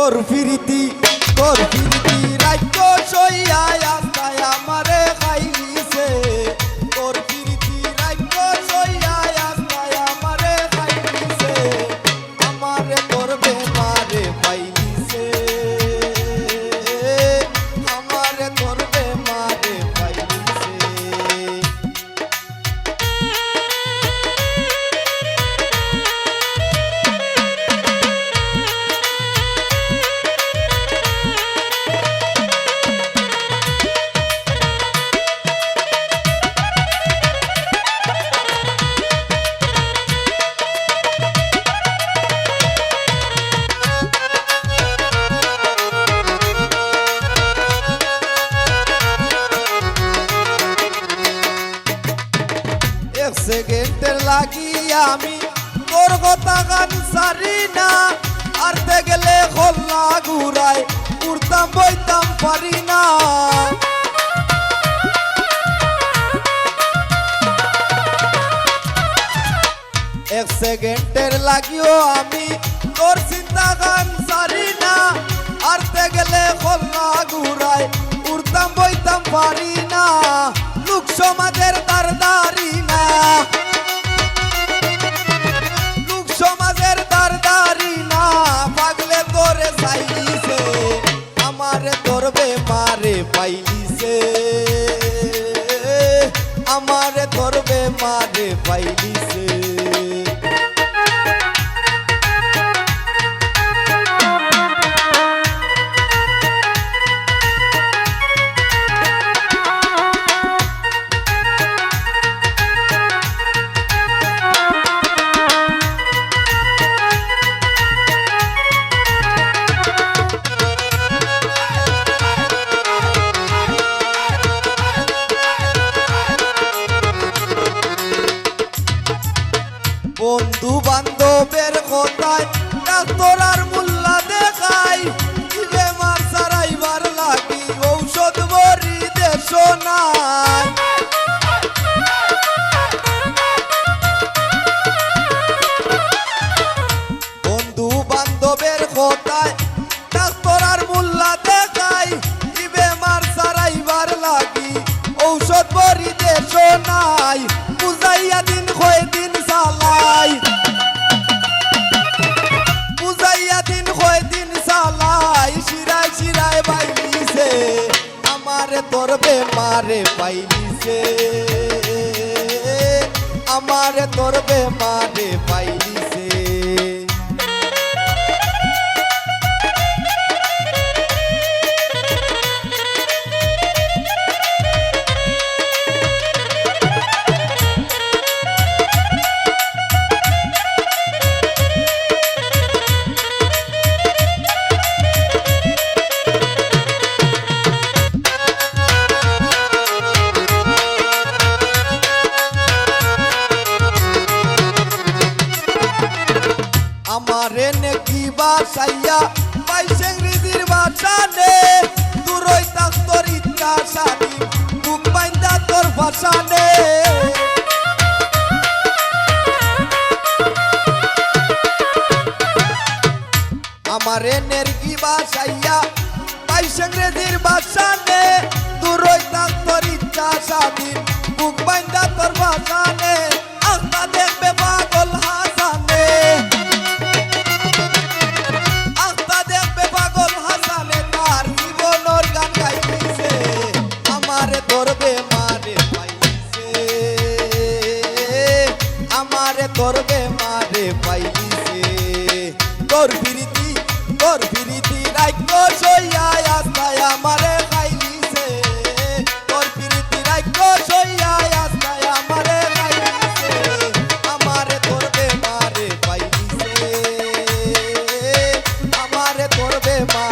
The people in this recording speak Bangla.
তোর ফিরিতি কর ফিরিতি রাজ্য সইয়ায় সেকেন্ডের লাগি আমি তোর কথা গান সারি না। আরতে গেলে খোল্লা ঘুরাই, উড়তাম, বইতাম, পারি না। এক সেকেন্ডের লাগিও আমি তোর চিন্তা গান সারি না। আরতে গেলে খোল্লা বেমারে কথায় ডাক্তার মোল্লা দেখাই বেমার সারাইবার লাগি ঔষধ বড়ি দেশ নাই। আমারে তোর বেমারে পাইলিছে আমার তোর বেমারে পাইলিছে আমারে নেকি বাসাইয়া পাইছে ইংরেজির বাসানে দূরই তাক তোর ইচ্ছা সারি বুক বাইন্দা তোর ভাষানে আমারে নেরকি বাসাইয়া পাইছে ইংরেজির বাসানে দূরই তাক তোর ইচ্ছা সারি বুক বাইন্দা তোর ভাষানে my